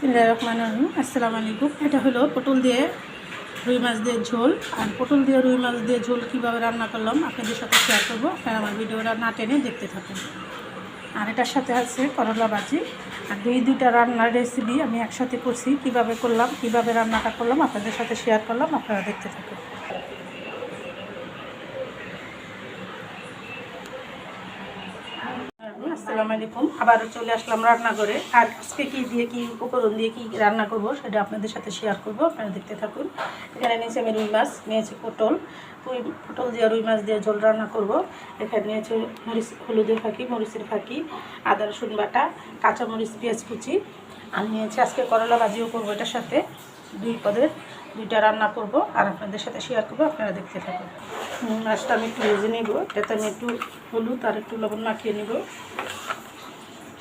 বিসমিল্লাহ রহমান রহিম। আসসালামু আলাইকুম। এটা হলো পটল দিয়ে রুই মাছ দিয়ে ঝোল। আর পটল দিয়ে রুই মাছ দিয়ে ঝোল কীভাবে রান্না করলাম আপনাদের সাথে শেয়ার করব। আপনারা আমার ভিডিওটা না টেনে দেখতে থাকুন। আর এটার সাথে আছে করলা ভাজি। আর দুই, দুইটা রান্নার রেসিপি আমি একসাথে করছি। কীভাবে করলাম, কীভাবে রান্নাটা করলাম আপনাদের সাথে শেয়ার করলাম, আপনারা দেখতে থাকুন। আসসালামু আলাইকুম আবার চলে আসলাম রান্না করে আর আজকে কী দিয়ে কী উপকরণ দিয়ে কী রান্না করব সেটা আপনাদের সাথে শেয়ার করব। আপনারা দেখতে থাকুন। এখানে নিয়েছি আমি রুই মাছ, নিয়েছি পটল। রুই পটল দিয়ে রুই মাছ দিয়ে ঝোল রান্না করব। এখানে নিয়েছি মরিচ, হলুদের ফাঁকি, মরিচের ফাঁকি, আদা, রসুন বাটা, কাঁচামরিচ, পেঁয়াজ কুচি। আর নিয়েছি আজকে করলা ভাজিও করব এটার সাথে। দুই পদের দুইটা রান্না করব আর আপনাদের সাথে শেয়ার করব, আপনারা দেখতে থাকুন। মাছটা আমি একটু ভেজে নেব। এটাতে আমি একটু হলুদ আর একটু লবণ মাখিয়ে নেব।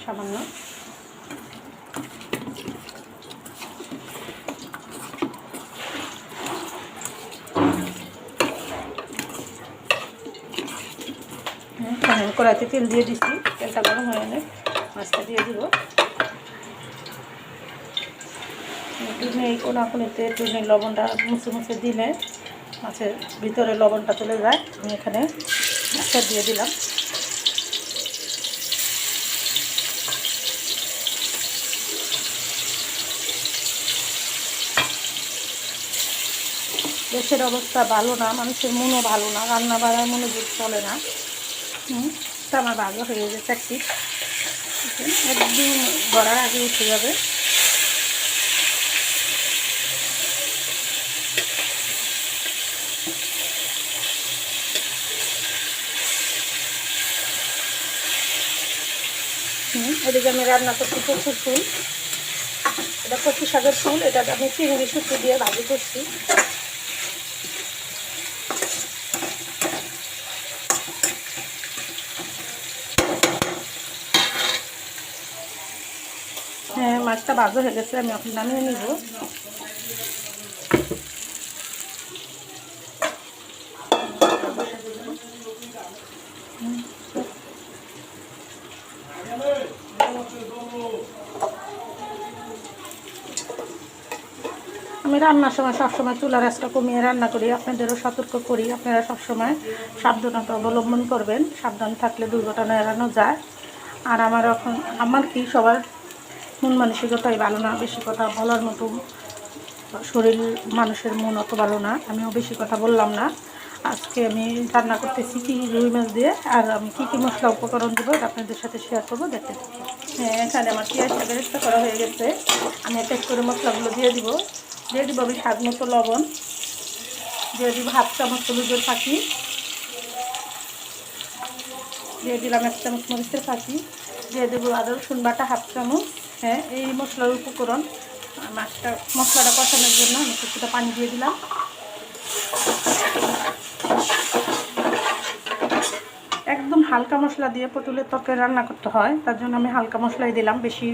সামান্য। হুম, কড়াইতে তেল দিয়ে দিচ্ছি। তেলটা গরম হয়ে এলে মাছটা দিয়ে দিব। একটু নেই কোনাকুনিতে নেই লবণটা মুছে মুছে দিলে মাছের ভিতরে লবণটা চলে যায়। আমি এখানে মাছটা দিয়ে দিলাম। দেশের অবস্থা ভালো না, মানুষের মনও ভালো না রান্না বাড়ার মনোযোগ চলে না। হুম আমার ভালো হয়ে গেছে একটি একদম গড়ার আগে উঠে যাবে। এদিকে আমি রান্না করছি কচুর ফুল। এটা কচু শাকের ফুল এটা আমি চিংড়ি শুক্তি দিয়ে ভাজি করছি হ্যাঁ মাছটা ভাজা হয়ে গেছে, আমি এখন নামিয়ে নিব। আমি রান্নার সময় সবসময় চুলার আঁচটা কমিয়ে রান্না করি, আপনাদেরও সতর্ক করি, আপনারা সবসময় সাবধানতা অবলম্বন করবেন, সাবধান থাকলে দুর্ঘটনা এড়ানো যায়। আর আমার এখন, আমার কি সবার মন মানসিকতাই ভালো না, বেশি কথা বলার মতো শরীর মানুষের মন অত ভালো না, আমিও বেশি কথা বললাম না। আজকে আমি রান্না করতেছি কি রুই মাছ দিয়ে, আর আমি কী কী মশলা উপকরণ দেবো আপনাদের সাথে শেয়ার করব, দেখতে হ্যাঁ এখানে আমার পেঁয়াজটা বেরেস্তা করা হয়ে গেছে। আমি এক এক করে মশলাগুলো দিয়ে দিব। দিয়ে দিব আমি স্বাদ মতো লবণ। দিয়ে দিব হাফ চামচ হলুদের ফাঁকি। দিয়ে দিলাম এক চামচ মরিচের ফাঁকি। দিয়ে দেবো আদা রসুন বাটা হাফ চামচ। হ্যাঁ এই মশলার উপকরণ, মাছটা, মশলাটা কষানোর জন্য আমি কিছুটা পানি দিয়ে দিলাম। একদম হালকা মশলা দিয়ে পটলের তরকারি রান্না করতে হয়, তার জন্য আমি হালকা মশলাই দিলাম, বেশি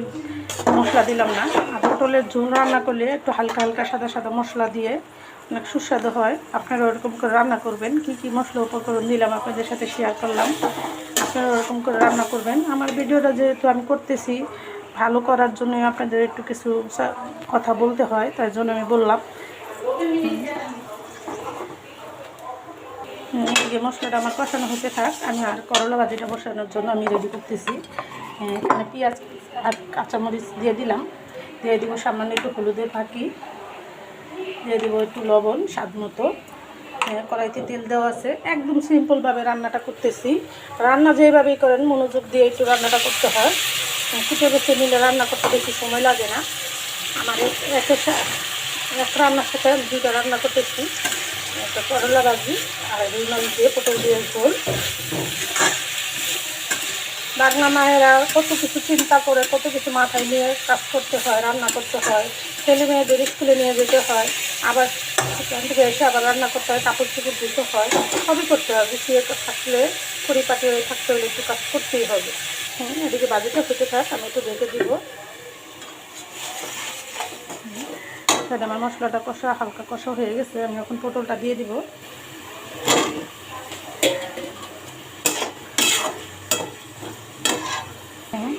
মশলা দিলাম না। আর পটলের ঝোল রান্না করলে একটু হালকা হালকা সাদা সাদা মশলা দিয়ে অনেক সুস্বাদু হয়। আপনারা ওরকম করে রান্না করবেন, কি কি মশলা উপকরণ দিলাম আপনাদের সাথে শেয়ার করলাম, আপনারা ওরকম করে রান্না করবেন। আমার ভিডিওটা যেহেতু আমি করতেছি ভালো করার জন্য আপনাদের একটু কিছু কথা বলতে হয় তার জন্য আমি বললাম। এদিকে মশলাটা আমার কষানো হতে থাক, আমি আর করলা ভাজিটা বসানোর জন্য আমি রেডি করতেছি। এখানে পেঁয়াজ আর কাঁচামরিচ দিয়ে দিলাম। দিয়ে দিব সামান্য একটু হলুদের ফাঁকি। দিয়ে দিব একটু লবণ, স্বাদ মতো। কড়াইতে তেল দেওয়া আছে। একদম সিম্পলভাবে রান্নাটা করতেছি। রান্না যেভাবেই করেন, মনোযোগ দিয়ে একটু রান্নাটা করতে হয়। কুটে বেছে নিলে রান্না করতে বেশি সময় লাগে না। আমার এক একের এক রান্নার সাথে দুইটা রান্না করতেছি। একটা করলা ভাজি আর রুই মাছ দিয়ে পটল দিয়ে ঝোল। বাংলা মায়েরা কত কিছু চিন্তা করে, কত কিছু মাথায় নিয়ে কাজ করতে হয়, রান্না করতে হয়। ছেলে মেয়েদের স্কুলে নিয়ে যেতে হয়, আবার সেখান থেকে এসে আবার রান্না করতে হয়, কাপড় চোপড় ধুতে হয়। সবই করতে হবে, শুয়ে থাকলে, পরিপাটি হয়ে থাকতে হলে একটু কাজ করতেই হবে। হ্যাঁ এদিকে বাজিটা হতে থাক আমি একটু দেখে দিব। এখানে আমার মশলাটা কষা হালকা কষা হয়ে গেছে আমি এখন পটলটা দিয়ে দিব। হ্যাঁ,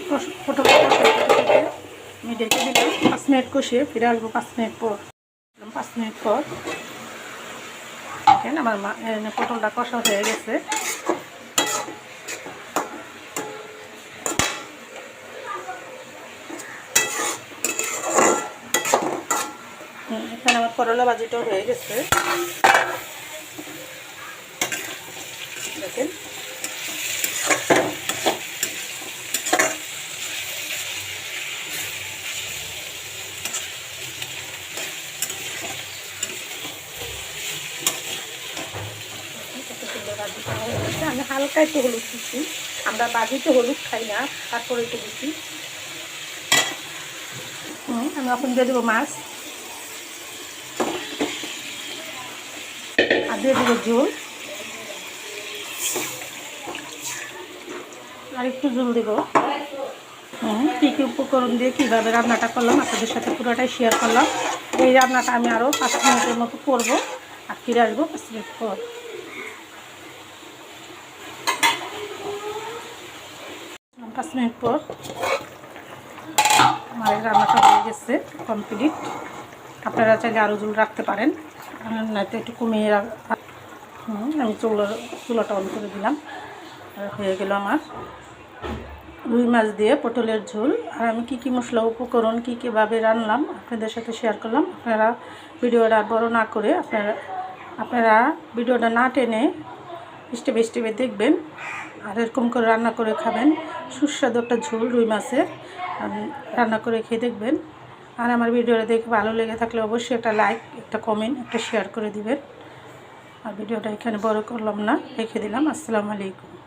থাকে। আমি ডেকে দিলাম। পাঁচ মিনিট কষিয়ে ফিরে আসব পাঁচ মিনিট পর। পাঁচ মিনিট পর। দেখেন আমার পটলটা কষা হয়ে গেছে হুম, এখানে আমার করলা ভাজিটাও হয়ে গেছে। দেখেন। আমি হালকা একটু হলুদ দিচ্ছি। আমরা বাজিতে হলুদ খাই না, তারপরে একটু দিচ্ছি। আমি এখন দিয়ে দেবো মাছ। আর দিয়ে দেবো ঝোল আর একটু ঝোল দেবো। হুম কী কী উপকরণ দিয়ে কীভাবে রান্নাটা করলাম আপনাদের সাথে পুরোটাই শেয়ার করলাম। এই রান্নাটা আমি আরও পাঁচ মিনিটের মতো করব আর ফিরে আসব পাঁচ মিনিট পর। পাঁচ মিনিট পর আমার রান্নাটা হয়ে গেছে কমপ্লিট আপনারা চাইলে আরও ঝুল রাখতে পারেন। নয়তো একটু কমিয়ে আমি চুলা চুলাটা অন করে দিলাম। আর হয়ে গেল আমার রুই মাছ দিয়ে পটলের ঝোল। আর আমি কী কী মশলা উপকরণ কী কীভাবে রান্নাম আপনাদের সাথে শেয়ার করলাম। আপনারা ভিডিওটা আর বড় না করে আপনারা আপনারা ভিডিওটা না টেনে স্টেপে স্টেপে দেখবেন। আর এরকম করে রান্না করে খাবেন। সুস্বাদু একটা ঝোল রুই মাছের। রান্না করে খেয়ে দেখবেন। আর আমার ভিডিওটা দেখে ভালো লেগে থাকলে অবশ্যই একটা লাইক, একটা কমেন্ট, একটা শেয়ার করে দিবেন। আর ভিডিওটা এখানে বড় করলাম না, রেখে দিলাম। আসসালামু আলাইকুম।